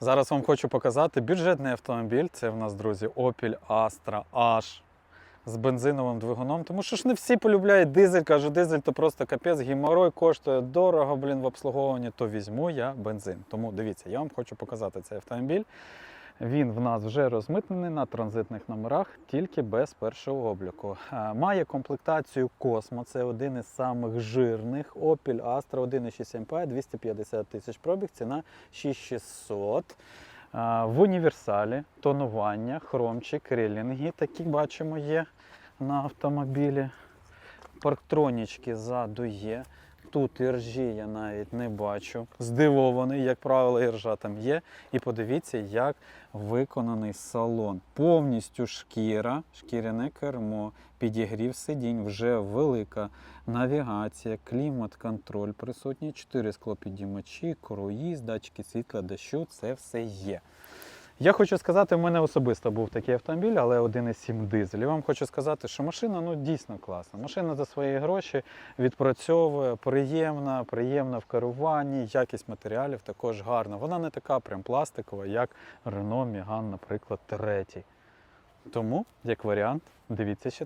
Зараз вам хочу показати бюджетний автомобіль. Це в нас, друзі, Opel Astra H з бензиновим двигуном. Тому що ж не всі полюбляють дизель. Кажу, дизель то просто капець, геморой коштує дорого, блін, в обслуговуванні, то візьму я бензин. Тому дивіться, я вам хочу показати цей автомобіль. Він в нас вже розмитнений на транзитних номерах, тільки без першого обліку. Е, Має комплектацію Космо, це один із самих жирних. Opel Astra 1,6 MPI, 250 тисяч пробіг, ціна 6600. Е, В універсалі тонування, хромчик, релінги, такі бачимо є на автомобілі. Парктронічки ззаду є. Тут іржі я навіть не бачу. Здивований, як правило, іржа там є. І подивіться, як виконаний салон. Повністю шкіра, шкіряне кермо, підігрів сидінь, вже велика навігація, клімат-контроль присутні, 4 склопідіймачі, круїз, датчики світла, дощу, це все є. Я хочу сказати, в мене особисто був такий автомобіль, але 1,7 дизель. І вам хочу сказати, що машина ну, дійсно класна. Машина за свої гроші відпрацьовує, приємна, приємна в керуванні, якість матеріалів також гарна. Вона не така прям пластикова, як Renault Megane, наприклад, третій. Тому, як варіант, дивіться ще